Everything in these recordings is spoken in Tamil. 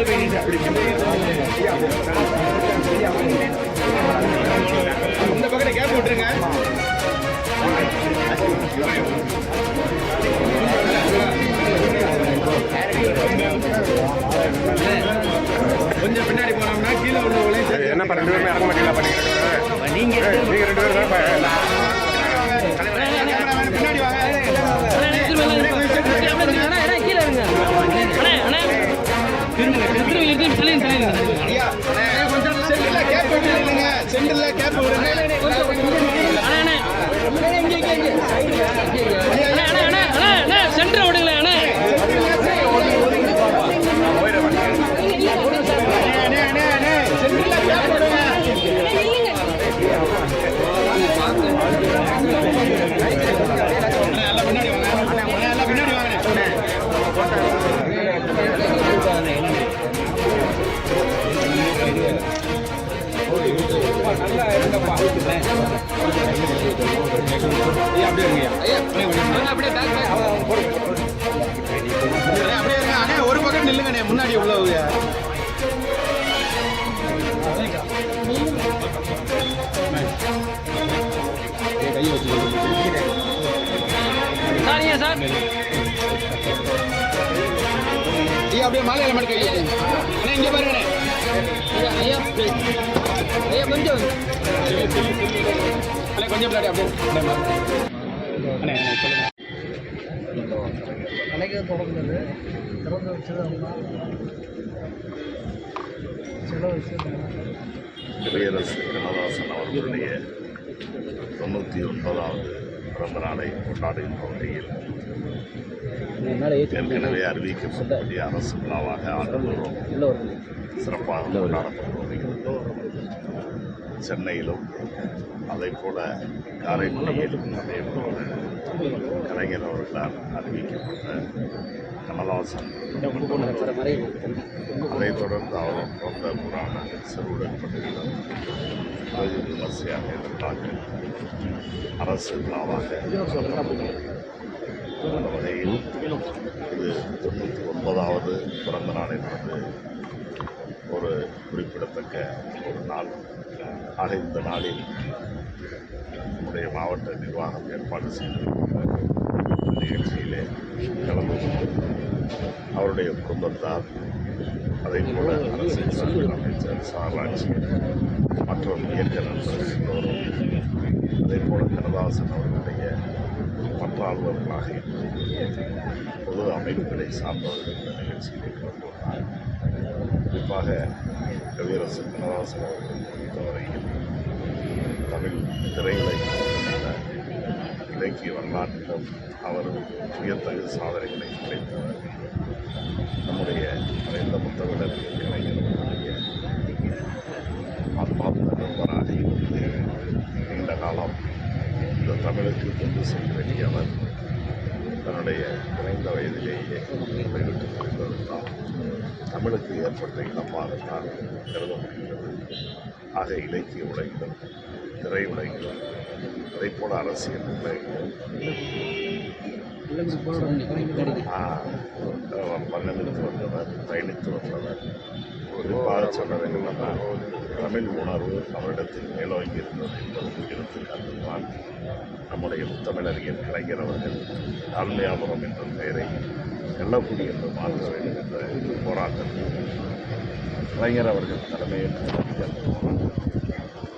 இந்த பக்கத்தை கேப் விட்டுருங்க கொஞ்சம் பின்னாடி போனோம்னா கீழே உள்ளவங்களையும் என்ன ரெண்டு சென்டர்ல கேப் விடுங்க ஒரு பக்கம் நில்லுங்கண்ணே முன்னாடி உள்ளவங்க கை சார் ஐயா அப்படியே மாலையில மட்டும் கை இங்க பாருங்கண்ணே. கொஞ்சம் அண்ணே கொஞ்சம் பின்னாடி அப்படியே அண்ணே அண்ணே சொல்லுங்க அணைக்க தொடர்ந்தது திறந்து வச்சது அம்மா சில விஷயம் இளையரசு கண்ணதாசன் அவர்களுடைய தொண்ணூற்றி ஒன்பதாவது பிறந்த நாளை கொண்டாடுகின்ற வகையில் ஏற்கனவே அறிவிக்கப்பட்ட அரசு விழாவாக ஆண்டுதோறும் சிறப்பாக கொண்டாடப்பட்டு வருகிறது சென்னையிலும் அதே போல காரைக்குடியிலும் அதே போல கலைஞர் அவர்களால் அறிவிக்கப்பட்ட கமலஹாசன். அதைத் தொடர்ந்து அவர் பிறந்த புராண சிறுவுடன் பட்டியலும் விமர்சையாக எதிர்பார்க்க அரசு விழாவாக அந்த வகையில் இது தொண்ணூற்றி ஒன்பதாவது பிறந்த நாள் என்பது ஒரு குறிப்பிடத்தக்க ஒரு நாள். ஆக இந்த நாளில் நம்முடைய மாவட்ட நிர்வாகம் ஏற்பாடு செய்திருக்கிற நிகழ்ச்சியிலே கலந்து கொண்டு அவருடைய குடும்பத்தார் அதே போல அரசு அமைச்சர் சாராட்சி மற்றும் இயக்க நண்பர்கள் எல்லோரும் அதே போல கனதாசன் அவர்களுடைய மற்ற அலுவலர்களாக பொது அமைப்புகளை சார்ந்தவர்கள் இந்த நிகழ்ச்சியில் கலந்து கொண்டார் குறிப்பாக கவியரசு கனதாசன் அவர்கள் பொறுத்தவரையில் தமிழ் திரையுலகில் இலக்கிய வரலாற்றிலும் அவர் உயர்த்தகு சாதனைகளை கிடைத்தவர் நம்முடைய மறைந்த முத்தமிழர் கலைஞர்களுடைய நிலையிலே வயதிலேயே விட்டுக் தமிழுக்கு ஏற்பட்ட இழப்பாகத்தான் கருத முடிகிறது ஆக இலக்கிய உலகிலும் திரை உலகிலும் அதை போல அரசியல் உலகிலும் பன்னெடுத்து வந்தவர் பயணித்து வந்தவர் குறிப்பாக சொல்ல வேண்டுமென்றால் தமிழ் உணர்வு அவரிடத்தில் மேலோங்கி இருந்தது என்பதற்கு எடுத்துக்காட்டுதான் நம்முடைய முத்தமிழறிஞர் கலைஞர் அவர்கள் தாழ்மையாபுரம் என்ற பெயரை செல்லக்கூடிய என்று மாற்ற வேண்டும் என்ற போராட்டத்தில் கலைஞர் அவர்கள் தலைமையில்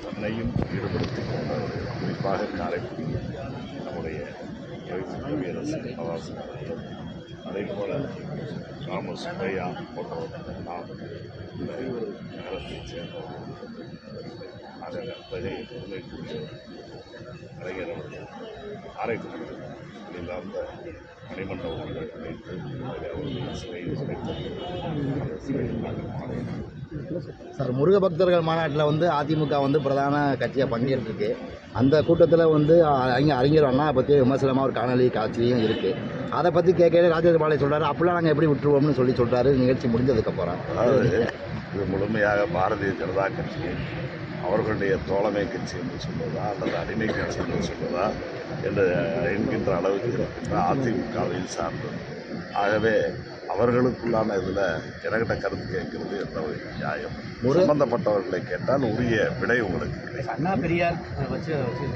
தன்னையும் ஈடுபடுத்திக் கொண்டவர் குறிப்பாக காரைக்குடி நம்முடைய கவியரசு கவாசன் அதே போல் ராம சுப்பையா போன்றவர் நாம் இந்த நகரத்தைச் சேர்ந்தவர்கள் ஆக அத்தகைய பெருமைக்குரியவர் கலைஞர் அவர்கள் காரைக்குடி இல்லாத மணிமண்டபங்கள் வைத்து அதில் அவர்கள் சிலையை சிலைத்து அந்த சிலையில் நாங்கள் பாடுகிறோம் சார் முருக பக்தர்கள் மாநாட்டில் வந்து அதிமுக வந்து பிரதான கட்சியாக பங்கேற்றுருக்கு. அந்த கூட்டத்தில் வந்து அறிஞர் அறிஞர் அண்ணா பற்றி விமர்சனமாக ஒரு காணொலி காட்சியும் இருக்குது அதை பற்றி கேட்கல ராஜேந்திர பாலை சொல்கிறாரு அப்படிலாம் நாங்கள் எப்படி விட்டுருவோம்னு சொல்லி சொல்கிறாரு நிகழ்ச்சி முடிஞ்சதுக்கப்புறம். அதாவது இது முழுமையாக பாரதிய ஜனதா கட்சி அவர்களுடைய தோழமை கட்சி என்று சொல்வதா அல்லது அடிமை கட்சி என்று சொல்வதா என்று என்கின்ற அளவுக்கு இருக்கின்ற அதிமுகவில் சார்ந்தது ஆகவே அவர்களுக்குள்ளான இதில் எனக்கிட்ட கருத்து கேட்கறது எந்த ஒரு நியாயம். சம்பந்தப்பட்டவர்களை கேட்டால் உரிய விடை உங்களுக்கு கிடைக்கும். அண்ணா பெரியார் வச்சு வச்சு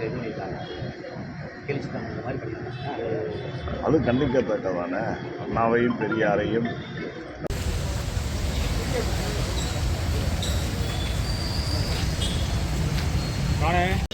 அது கண்டிக்கத்தக்கதானே? அண்ணாவையும் பெரியாரையும் நானே.